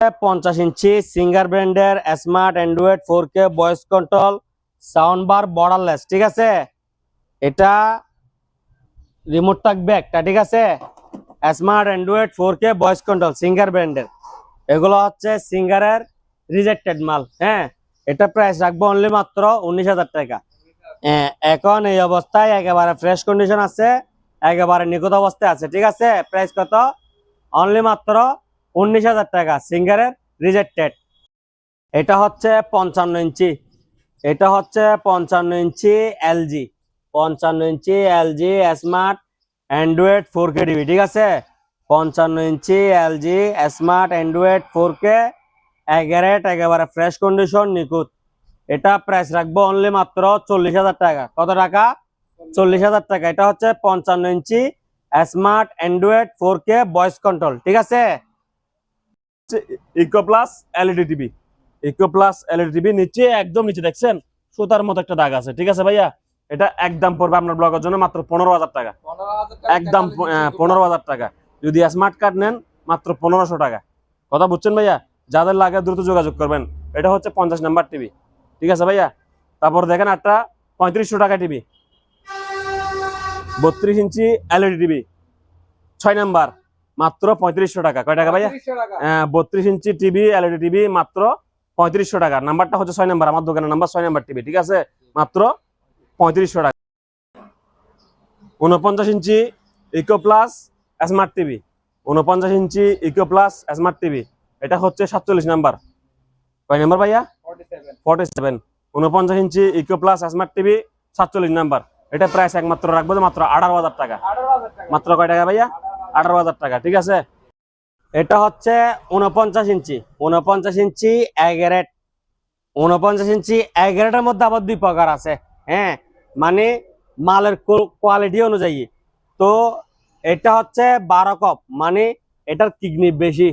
পঞ্চাশ inch Singer ব্র্যান্ডের smart android four K voice control sound bar borderless ঠিক আছে? এটা রিমোট থাকবে একটা ঠিক আছে? Smart android four K voice control Singer ব্র্যান্ডের। এগুলো হচ্ছে সিঙ্গারের রিজেক্টেড মাল হ্যাঁ? এটা প্রাইস রাখব অনলি মাত্র উনিশ হাজার টাকা। হ্যাঁ, এখন এই অবস্থায় একেবারে ফ্রেশ কন্ডিশন আছে একেবারে নিখুঁত অবস্থায় আছে ঠিক আছে? প্রাইস কত? অনলি মাত্র উনিশ হাজার টাকা সিঙ্গারের রিজেক্টেড এটা হচ্ছে পঞ্চান্ন ইঞ্চি। এটা হচ্ছে পঞ্চান্ন ইঞ্চি এলজি পঞ্চান্ন inch LG smart android four K D ঠিক আছে? পঞ্চান্ন inch LG smart android four K এগারেট, একেবারে ফ্রেশ কন্ডিশন নিখুঁত। এটা প্রাইস রাখব অনলি মাত্র চল্লিশ হাজার টাকা। কত টাকা? চল্লিশ হাজার টাকা। এটা হচ্ছে পঞ্চান্ন inch smart android four K voice control ঠিক আছে? Eco plus LED TV eco plus LED TV নিচে একদম নিচে দেখছেন? সুতার মতো একটা দাগ আছে ঠিক আছে ভাইয়া? এটা একদম পড়বে আপনার ব্লগের জন্য মাত্র পনেরো হাজার টাকা। একদম পনেরো হাজার টাকা। যদি স্মার্ট কার্ড নেন মাত্র পনেরোশো টাকা। কথা বুঝছেন ভাইয়া? যাদের লাগে দ্রুত যোগাযোগ করবেন। এটা হচ্ছে পঞ্চাশ নাম্বার টিভি ঠিক আছে ভাইয়া? তারপর দেখেন একটা পঁয়ত্রিশশো টাকা টিভি বত্রিশ ইঞ্চি এলইডি টিভি ছয় নাম্বার। মাত্র পঁয়ত্রিশশো টাকা। কয় টাকা ভাইয়া? বত্রিশ ইঞ্চি টিভি এলইডি টিভি মাত্র পঁয়ত্রিশশো টাকা। নাম্বারটা হচ্ছে ছয় নাম্বার আমার দোকানের নাম্বার ছয় নাম্বার টিভি ঠিক আছে? মাত্র পঁয়ত্রিশশো টাকা। উনপঞ্চাশ inch eco plus smart TV. উনপঞ্চাশ inch eco plus smart TV. এটা হচ্ছে সাতচল্লিশ নাম্বার। কয় নাম্বার ভাইয়া? Forty seven. উনপঞ্চাশ inch eco plus smart TV সাতচল্লিশ নাম্বার। এটা প্রাইস একমাত্র রাখব যে মাত্র আঠারো হাজার টাকা। মাত্র কয় টাকা ভাইয়া? আঠারো হাজার টাকা, ঠিক আছে? এটা হচ্ছে উনপঞ্চাশ ইঞ্চি। উনপঞ্চাশ ইঞ্চি এগারেট উনপঞ্চাশ ইঞ্চি এগারেটের মধ্যে আবার দুই প্রকার আছে হ্যাঁ? মানে মালের কোয়ালিটি অনুযায়ী। তো এটা হচ্ছে বারো কপ মানে এটার কিডনি বেশি।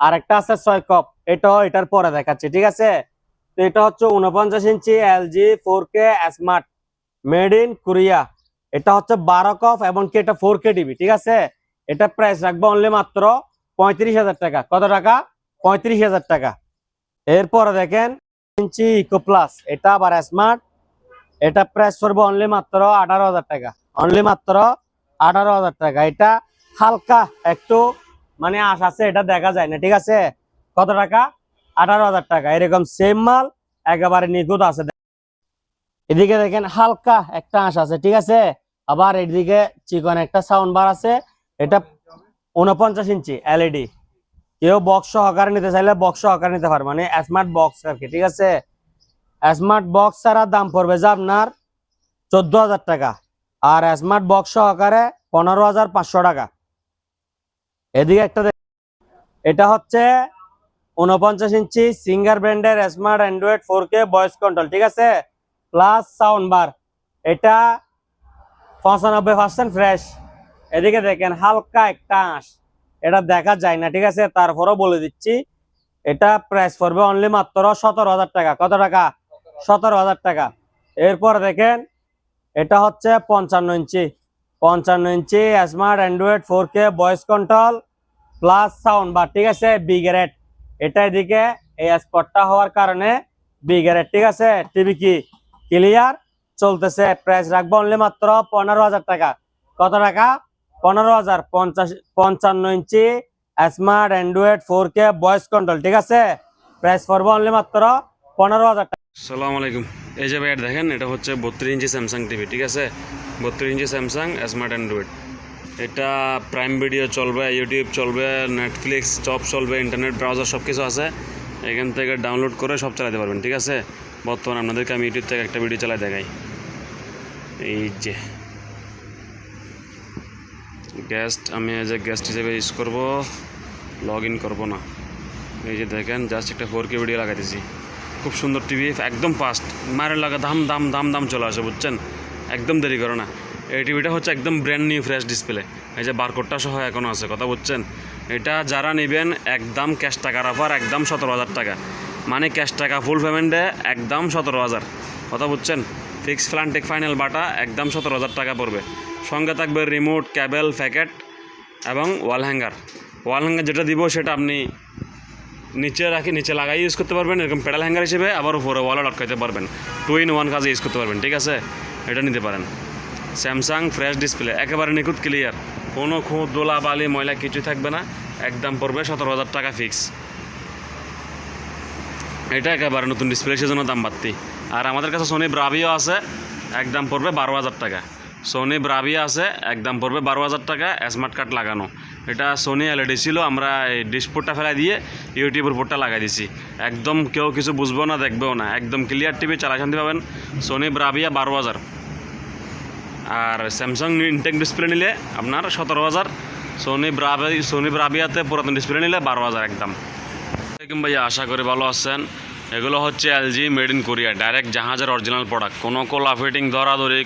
আর একটা আছে ছয় কপ, এটাও এটার পরে দেখাচ্ছে, ঠিক আছে? তো এটা হচ্ছে উনপঞ্চাশ inch LG four K smart, made in Korea. এটা হচ্ছে বারো কপ এবং কি এটা ফোর কে টিভি ঠিক আছে? এটা প্রাইস রাখব অনলি মাত্র পঁয়ত্রিশ হাজার টাকা। কত টাকা? পঁয়ত্রিশ হাজার টাকা। এরপরে দেখেন, ইঞ্চি ইকো প্লাস এটা আবার স্মার্ট এটা প্রাইস করব অনলি মাত্র আঠারো হাজার টাকা। অনলি মাত্র আঠারো হাজার টাকা। এটা হালকা একটু মানে আশ আছে, এটা দেখা যায় না, ঠিক আছে? কত টাকা? আঠারো হাজার টাকা। এরকম সেম মাল, একেবারে নিখুঁত আছে। এদিকে দেখেন, হালকা একটা আঁশ আছে, ঠিক আছে? আবার এদিকে চিকন একটা সাউন্ড বার আছে। এটা উনপঞ্চাশ ইঞ্চি এলইডি। কেউ বক্স সহকারে নিতে চাইলে বক্স সহকারে নিতে পারে মানে স্মার্ট বক্স আর কি, ঠিক আছে? স্মার্ট বক্স ছাড়া দাম পড়বে যে আপনার চোদ্দ হাজার টাকা আর স্মার্ট বক্স সহকারে পনেরো হাজার পাঁচশো টাকা। এদিকে একটা এটা হচ্ছে উনপঞ্চাশ ইঞ্চি সিঙ্গার ব্র্যান্ডের smart android four K voice control ঠিক আছে? প্লাস সাউন্ড বার এটা পঁচানব্বই পার্সেন্ট ফ্রেশ এদিকে দেখেন হালকা একটা আঁশ। এটা দেখা যায় না, ঠিক আছে? তারপরও বলে দিচ্ছি, এটা প্রাইস পড়বে অনলি মাত্র সতেরো হাজার টাকা। কত টাকা? সতেরো হাজার টাকা। এরপর দেখেন, এটা হচ্ছে পঞ্চান্ন ইঞ্চি। পঞ্চান্ন inch smart android four K voice control plus sound bar ঠিক আছে? বিগ্রেড এটা এদিকে এই স্পটটা হওয়ার কারণে বিগ্রেড ঠিক আছে? টিভি কি? ক্লিয়ার চলতেছে। প্রাইস রাখব অনলি মাত্র পনেরো হাজার টাকা। কত টাকা? পনেরো হাজার পঞ্চাশ, পঞ্চান্ন inch smart android four K voice control ঠিক আছে? প্রাইস পড়ব অনলি মাত্র পনেরো হাজার সালাম আলাইকুম এই যে ভাইয়ার দেখেন, এটা হচ্ছে বত্রিশ ইঞ্চি স্যামসাং টিভি ঠিক আছে? বত্রিশ ইঞ্চি স্যামসাং স্মার্ট অ্যান্ড্রয়েড এটা প্রাইম ভিডিও চলবে ইউটিউব চলবে নেটফ্লিক্স সব চলবে ইন্টারনেট ব্রাউজার সব কিছু আছে। এখান থেকে ডাউনলোড করে সব চালাতে পারবেন, ঠিক আছে? বর্তমানে আপনাদেরকে আমি ইউটিউব থেকে একটা ভিডিও চালাই দেখাই। এই যে। গেস্ট আমি এজ এ গেস্ট হিসেবে ইউজ করব লগ ইন করব না। এই যে দেখেন জাস্ট একটা ফোর কে ভিডিও লাগাইতেছি। খুব সুন্দর টিভি একদম ফাস্ট মারের লাগা দাম দাম দাম দাম চলে আসে, বুঝছেন? একদম দেরি করো না। এই টিভিটা হচ্ছে একদম ব্র্যান্ড নিউ ফ্রেশ ডিসপ্লে এই যে বারকোডটা সহ এখনও আছে, কথা বুঝছেন? এটা যারা নেবেন, একদম ক্যাশ টাকার অফার একদম সতেরো হাজার টাকা। মানে ক্যাশ টাকা ফুল পেমেন্টে একদম সতেরো হাজার। কথা বুঝছেন? ফিক্স ফ্লান্টেক ফাইনাল বাটা, একদম সতেরো হাজার টাকা পড়বে। সঙ্গে থাকবে রিমোট ক্যাবেল প্যাকেট এবং ওয়াল হ্যাঙ্গার ওয়াল হ্যাঙ্গার যেটা দিব সেটা আপনি নিচে রাখি, নিচে লাগাই ইউজ করতে পারবেন, এরকম প্যাডাল হ্যাঙ্গার হিসেবে আবার উপরে ওয়ালে লটকাইতে পারবেন। টু ইন ওয়ান কাজে ইউজ করতে পারবেন, ঠিক আছে? এটা নিতে পারেন। স্যামসাং ফ্রেশ ডিসপ্লে একেবারে নিখুঁত ক্লিয়ার কোনো খুঁত, দোলা, বালি, ময়লা কিছুই থাকবে না, একদম পড়বে সতেরো হাজার টাকা ফিক্স এটা একেবারে নতুন ডিসপ্লে সেজন্য দাম বাড়তি। আর আমাদের কাছে সোনি ব্রাভিও আছে, একদম পড়বে বারো হাজার টাকা। সোনি ব্রাভি আছে, একদম পড়বে বারো হাজার টাকা স্মার্ট কার্ড লাগানো। এটা সোনি এলইডি ছিল, আমরা এই ডিসপোর্টটা ফেলাই দিয়ে ইউটিউবের পোর্টটা লাগাই দিছি। একদম কেউ কিছু বুঝব না, দেখবেও না। একদম ক্লিয়ার টিভি চালাই শান্তি পাবেন। সোনি ব্রাভিয়া বারো হাজার। আর স্যামসাং ইনটেক ডিসপ্লে নিলে আপনার সতেরো হাজার। সোনি ব্রাভি সোনি ব্রাভিয়াতে পুরাতন ডিসপ্লে নিলে বারো হাজার একদম। ভাইয়া, আশা করি ভালো আছেন। এগুলো হচ্ছে LG made in Korea direct জাহাজের অরিজিনাল প্রোডাক্ট কোনো কোলা ফিটিং ধরাধরি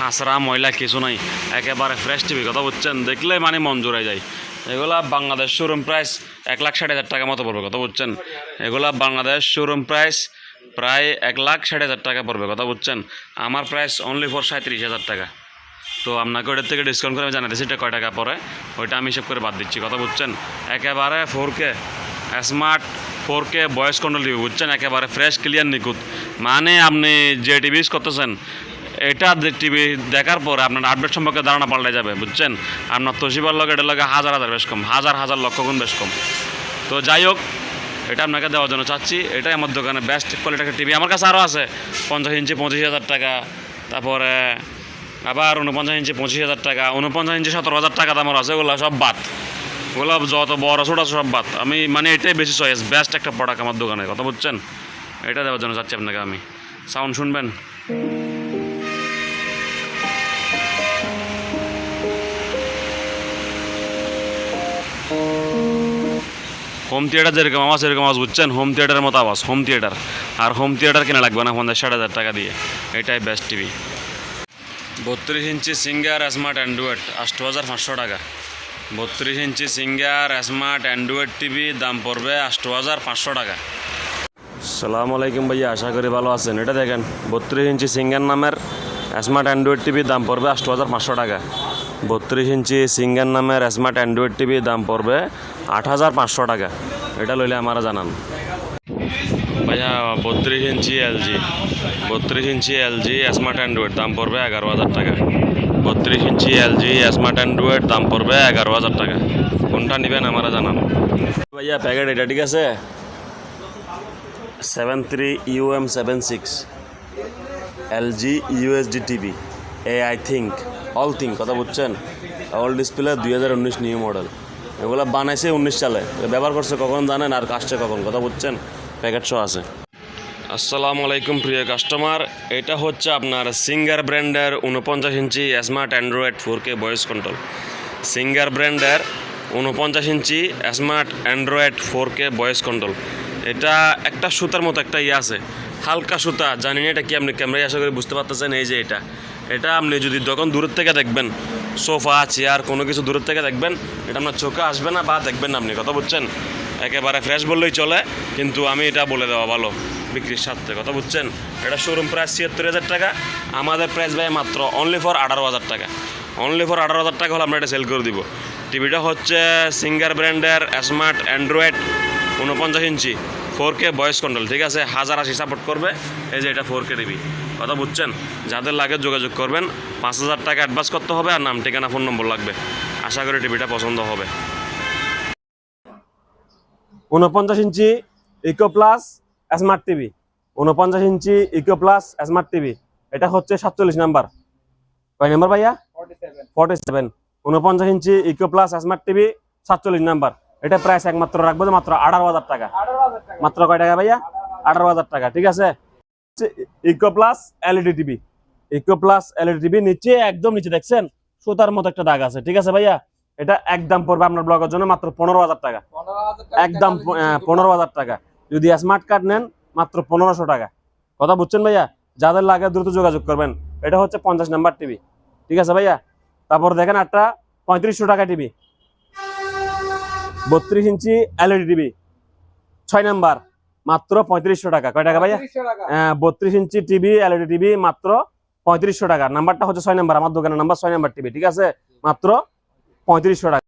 হাঁসরা, ময়লা কিছু নাই। একেবারে ফ্রেশ টিভি কথা বুঝছেন? দেখলে মানে মন জুড়ে যায়। এগুলা বাংলাদেশ শোরুম প্রাইস এক লাখ ষাট হাজার টাকা মতো পড়বে কথা বুঝছেন? এগুলা বাংলাদেশ শোরুম প্রাইস প্রায় এক লাখ ষাট হাজার টাকা পড়বে কথা বুঝছেন? আমার প্রাইস অনলি ফর সাঁত্রিশ হাজার টাকা। তো আপনাকে ওটার থেকে ডিসকাউন্ট করে আমি জানাতেছি এটা কয় টাকা পরে ওইটা আমি হিসেব করে বাদ দিচ্ছি কথা বুঝছেন? একেবারে four K smart four K voice control TV বুঝছেন? একেবারে ফ্রেশ ক্লিয়ার নিখুঁত। মানে আপনি যে টিভি ইউজ করতেছেন এটা টিভি দেখার পরে আপনার আপডেট সম্পর্কে ধারণা পাল্টে যাবে, বুঝছেন? আপনার তসিবার লগে এটার লগে হাজার হাজার বেশ কম, হাজার হাজার লক্ষ গুণ বেশ কম। তো যাই হোক, এটা আপনাকে দেওয়ার জন্য চাচ্ছি। এটাই আমার দোকানে বেস্ট কোয়ালিটি একটা টিভি আমার কাছে আরও আছে, পঞ্চাশ ইঞ্চি পঁচিশ হাজার টাকা, তারপরে আবার উনপঞ্চাশ ইঞ্চি পঁচিশ হাজার টাকা উনপঞ্চাশ ইঞ্চি সতেরো হাজার টাকা দামের আছে, ওগুলো সব বাদ। ওগুলো যত বড় ছোট সব বাদ। আমি মানে এটাই বেশি চয়েস বেস্ট একটা প্রোডাক্ট আমার দোকানে কথা, বুঝছেন? এটা দেওয়ার জন্য চাচ্ছি আপনাকে আমি। সাউন্ড শুনবেন? হোম থিয়েটার যেরকম আওয়াজ এরকম আওয়াজ বুঝছেন? হোম থিয়েটারের মতো আওয়াজ হোম থিয়েটার আর হোম থিয়েটার কেনা লাগবে না, পঞ্চাশ ষাট হাজার টাকা দিয়ে। এটাই বেস্ট টিভি বত্রিশ ইঞ্চি সিঙ্গার স্মার্ট অ্যান্ড্রয়েড আষ্ট হাজার পাঁচশো টাকা। বত্রিশ inch Singer smart android TV দাম পড়বে আষ্ট হাজার পাঁচশো টাকা। সালামু আলাইকুম ভাইয়া, আশা করি ভালো আছেন। এটা দেখেন, বত্রিশ ইঞ্চি সিঙ্গার নামের স্মার্ট অ্যান্ড্রয়েড টিভির দাম পড়বে আষ্ট হাজার পাঁচশো টাকা। বত্রিশ ইঞ্চি সিঙ্গার নামের স্মার্ট অ্যান্ড্রয়েড টিভি দাম পড়বে আট হাজার পাঁচশো টাকা। এটা লইলে আমারা জানান। ভাইয়া, বত্রিশ ইঞ্চি এলজি। বত্রিশ ইঞ্চি এলজি স্মার্ট অ্যান্ড্রয়েড দাম পড়বে এগারো হাজার টাকা। বত্রিশ ইঞ্চি এলজি স্মার্ট অ্যান্ড্রয়েড দাম পড়বে এগারো হাজার টাকা। কোনটা নেবেন আমারা জানান। ভাইয়া প্যাকেট এটা ঠিক আছে? Seven three UM seven six LG USD TV A I think all thing কথা বুঝছেন? অল ডিসপ্লে দুই হাজার উনিশ নিউ মডেল এগুলো বানাইছে উনিশ সালে। ব্যবহার করছে কখন জানেন? আর কাজটা কখন? কথা বুঝছেন? প্যাকেট শো আছে। আসসালামু আলাইকুম, প্রিয় কাস্টমার এটা হচ্ছে আপনার সিঙ্গার ব্র্যান্ডের উনপঞ্চাশ inch smart android four K voice control Singer ব্র্যান্ডের উনপঞ্চাশ inch smart android four K voice control এটা একটা সুতার মতো একটা ইয়ে আছে। হালকা সুতা। জানি না এটা কি আপনি? ক্যামেরায় আশা করি বুঝতে পারতেছেন। এই যে এটা। এটা আপনি যদি যখন দূরের থেকে দেখবেন, সোফা, চেয়ার, কোনো কিছু দূরের থেকে দেখবেন, এটা আপনার চোখে আসবে না বা দেখবেন না আপনি, কথা বুঝছেন? একেবারে ফ্রেশ বললেই চলে, কিন্তু আমি এটা বলে দেওয়া ভালো, বিক্রির সাথে কথা বুঝছেন? এটা শোরুম প্রাইস ছিয়াত্তর হাজার টাকা, আমাদের প্রাইস ভাই মাত্র অনলি ফর আঠারো হাজার টাকা। অনলি ফর আঠারো হাজার টাকা হলে আমরা এটা সেল করে দিব। টিভিটা হচ্ছে সিঙ্গার ব্র্যান্ডের স্মার্ট অ্যান্ড্রয়েড উনপঞ্চাশ inch four K voice control ঠিক আছে? হাজার আশি সাপোর্ট করবে, এই যে এটা ফোর কে টিভি কথা বুঝছেন? যাদের লাগে যোগাযোগ করবেন পাঁচ হাজার টাকা অ্যাডভান্স করতে হবে আর নাম ঠিকানা ফোন নম্বর লাগবে। আশা করি টিভিটা পছন্দ হবে। উনপঞ্চাশ inch eco plus smart TV উনপঞ্চাশ inch eco plus smart TV এটা হচ্ছে সাতচল্লিশ নাম্বার। কয় নাম্বার ভাইয়া? ফর্টি সেভেন উনপঞ্চাশ inch eco plus smart TV সাতচল্লিশ নাম্বার। এটা প্রাইস একমাত্র রাখব যে মাত্র আঠারো হাজার টাকা। মাত্র কয় টাকা ভাইয়া? আঠারো হাজার টাকা ঠিক আছে? Eco plus LED TV eco plus LED TV নিচে, একদম নিচে দেখছেন? সুতার মতো একটা দাগ আছে, ঠিক আছে ভাইয়া? এটা একদম পড়বে আপনার ব্লগের জন্য মাত্র পনেরো হাজার টাকা। একদম পনেরো হাজার টাকা। যদি স্মার্ট কার্ড নেন, মাত্র পনেরোশো টাকা। কথা বুঝছেন ভাইয়া? যাদের লাগে দ্রুত যোগাযোগ করবেন। এটা হচ্ছে পঞ্চাশ নাম্বার টিভি ঠিক আছে ভাইয়া? তারপর দেখেন একটা পঁয়ত্রিশশো টাকা টিভি বত্রিশ ইঞ্চি এলইডি টিভি ছয় নাম্বার। মাত্র পঁয়ত্রিশশো টাকা। কয় টাকা ভাইয়া? বত্রিশ ইঞ্চি টিভি এলইডি টিভি মাত্র পঁয়ত্রিশশো টাকা। নাম্বারটা হচ্ছে ছয় নাম্বার আমার দোকানের নাম্বার ছয় নাম্বার টিভি ঠিক আছে? মাত্র পঁয়ত্রিশশো টাকা।